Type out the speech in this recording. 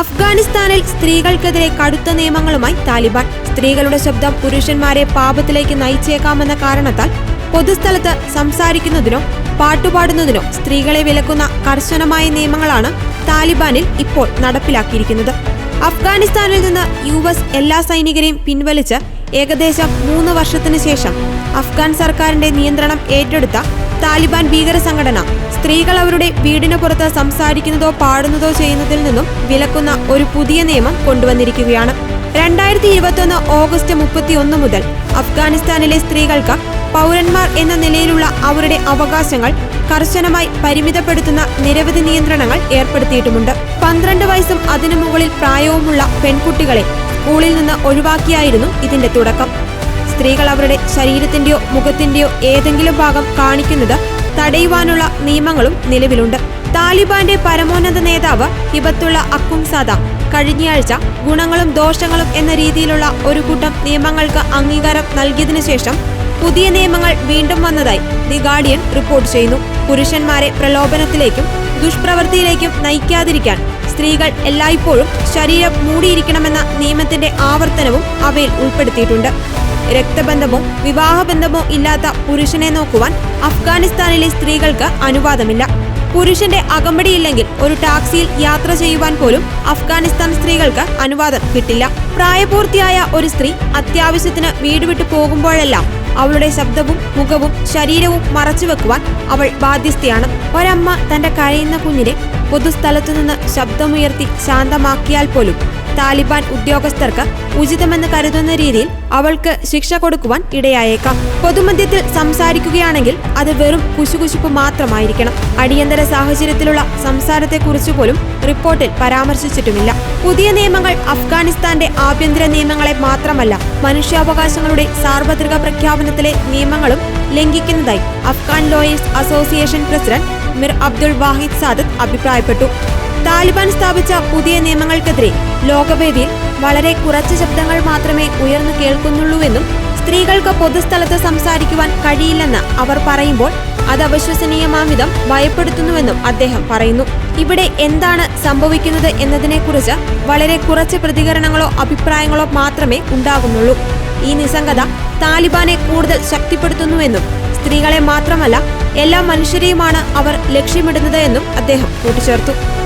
അഫ്ഗാനിസ്ഥാനിൽ സ്ത്രീകൾക്കെതിരെ കടുത്ത നിയമങ്ങളുമായി താലിബാൻ. സ്ത്രീകളുടെ ശബ്ദം പുരുഷന്മാരെ പാപത്തിലേക്ക് നയിച്ചേക്കാമെന്ന കാരണത്താൽ പൊതുസ്ഥലത്ത് സംസാരിക്കുന്നതിനോ പാട്ടുപാടുന്നതിനോ സ്ത്രീകളെ വിലക്കുന്ന കർശനമായ നിയമങ്ങളാണ് താലിബാനിൽ ഇപ്പോൾ നടപ്പിലാക്കിയിരിക്കുന്നത്. അഫ്ഗാനിസ്ഥാനിൽ നിന്ന് യു എസ് എല്ലാ സൈനികരെയും പിൻവലിച്ച് ഏകദേശം മൂന്ന് വർഷത്തിനു ശേഷം അഫ്ഗാൻ സർക്കാരിന്റെ നിയന്ത്രണം ഏറ്റെടുത്ത താലിബാൻ ഭീകര സംഘടന. സ്ത്രീകൾ അവരുടെ വീടിന് പുറത്ത് സംസാരിക്കുന്നതോ പാടുന്നതോ ചെയ്യുന്നതിൽ നിന്നും വിലക്കുന്ന ഒരു പുതിയ നിയമം കൊണ്ടുവന്നിരിക്കുകയാണ്. രണ്ടായിരത്തി ഇരുപത്തൊന്ന് ഓഗസ്റ്റ് മുപ്പത്തിയൊന്ന് മുതൽ അഫ്ഗാനിസ്ഥാനിലെ സ്ത്രീകൾക്ക് പൗരന്മാർ എന്ന നിലയിലുള്ള അവരുടെ അവകാശങ്ങൾ കർശനമായി പരിമിതപ്പെടുത്തുന്ന നിരവധി നിയന്ത്രണങ്ങൾ ഏർപ്പെടുത്തിയിട്ടുമുണ്ട്. പന്ത്രണ്ട് വയസ്സും അതിനു മുകളിൽ പ്രായവുമുള്ള പെൺകുട്ടികളെ സ്കൂളിൽ നിന്ന് ഒഴിവാക്കിയായിരുന്നു ഇതിന്റെ തുടക്കം. സ്ത്രീകൾ അവരുടെ ശരീരത്തിന്റെയോ മുഖത്തിന്റെയോ ഏതെങ്കിലും ഭാഗം കാണിക്കുന്നത് തടയുവാനുള്ള നിയമങ്ങളും നിലവിലുണ്ട്. താലിബാന്റെ പരമോന്നത നേതാവ് ഹിബത്തുള്ള അക്കുംസാദ കഴിഞ്ഞയാഴ്ച ഗുണങ്ങളും ദോഷങ്ങളും എന്ന രീതിയിലുള്ള ഒരു കൂട്ടം നിയമങ്ങൾക്ക് അംഗീകാരം നൽകിയതിനു ശേഷം പുതിയ നിയമങ്ങൾ വീണ്ടും വന്നതായി ദി ഗാർഡിയൻ റിപ്പോർട്ട് ചെയ്യുന്നു. പുരുഷന്മാരെ പ്രലോഭനത്തിലേക്കും ദുഷ്പ്രവൃത്തിയിലേക്കും നയിക്കാതിരിക്കാൻ സ്ത്രീകൾ എല്ലായ്പ്പോഴും ശരീരം മൂടിയിരിക്കണമെന്ന നിയമത്തിന്റെ ആവർത്തനവും അവയിൽ ഉൾപ്പെടുത്തിയിട്ടുണ്ട്. രക്തബന്ധമോ വിവാഹബന്ധമോ ഇല്ലാത്ത പുരുഷനെ നോക്കുവാൻ അഫ്ഗാനിസ്ഥാനിലെ സ്ത്രീകൾക്ക് അനുവാദമില്ല. പുരുഷന്റെ അകമ്പടിയില്ലെങ്കിൽ ഒരു ടാക്സിയിൽ യാത്ര ചെയ്യുവാൻ പോലും അഫ്ഗാനിസ്ഥാൻ സ്ത്രീകൾക്ക് അനുവാദം കിട്ടില്ല. പ്രായപൂർത്തിയായ ഒരു സ്ത്രീ അത്യാവശ്യത്തിന് വീട് വിട്ടു പോകുമ്പോഴെല്ലാം അവളുടെ ശബ്ദവും മുഖവും ശരീരവും മറച്ചുവെക്കുവാൻ അവൾ ബാധ്യസ്ഥയാണ്. ഒരമ്മ തന്റെ കരയുന്ന കുഞ്ഞിനെ പൊതുസ്ഥലത്തു നിന്ന് ശബ്ദമുയർത്തി ശാന്തമാക്കിയാൽ പോലും താലിബാൻ ഉദ്യോഗസ്ഥർക്ക് ഉചിതമെന്ന് കരുതുന്ന രീതിയിൽ അവൾക്ക് ശിക്ഷ കൊടുക്കുവാൻ ഇടയായേക്കാം. പൊതുമധ്യത്തിൽ സംസാരിക്കുകയാണെങ്കിൽ അത് വെറും കുശുകുശുപ്പ് മാത്രമായിരിക്കണം. അടിയന്തര സാഹചര്യത്തിലുള്ള സംസാരത്തെക്കുറിച്ച് പോലും റിപ്പോർട്ടിൽ പരാമർശിച്ചിട്ടുമില്ല. പുതിയ നിയമങ്ങൾ അഫ്ഗാനിസ്ഥാന്റെ ആഭ്യന്തര നിയമങ്ങളെ മാത്രമല്ല മനുഷ്യാവകാശങ്ങളുടെ സാർവത്രിക പ്രഖ്യാപനത്തിലെ നിയമങ്ങളും ലംഘിക്കുന്നതായി Afghan lawyers association president Mir Abdul Wahid Sadat അഭിപ്രായപ്പെട്ടു. താലിബാൻ സ്ഥാപിച്ച പുതിയ നിയമങ്ങൾക്കെതിരെ ലോകവേദിയിൽ വളരെ കുറച്ച് ശബ്ദങ്ങൾ മാത്രമേ ഉയർന്നു കേൾക്കുന്നുള്ളൂവെന്നും സ്ത്രീകൾക്ക് പൊതുസ്ഥലത്ത് സംസാരിക്കുവാൻ കഴിയില്ലെന്ന് അവർ പറയുമ്പോൾ അത് അവിശ്വസനീയമാം വിധം ഭയപ്പെടുത്തുന്നുവെന്നും അദ്ദേഹം പറയുന്നു. ഇവിടെ എന്താണ് സംഭവിക്കുന്നത് എന്നതിനെക്കുറിച്ച് വളരെ കുറച്ച് പ്രതികരണങ്ങളോ അഭിപ്രായങ്ങളോ മാത്രമേ ഉണ്ടാകുന്നുള്ളൂ. ഈ നിസ്സംഗത താലിബാനെ കൂടുതൽ ശക്തിപ്പെടുത്തുന്നുവെന്നും സ്ത്രീകളെ മാത്രമല്ല എല്ലാ മനുഷ്യരെയുമാണ് അവർ ലക്ഷ്യമിടുന്നത് എന്നും അദ്ദേഹം കൂട്ടിച്ചേർത്തു.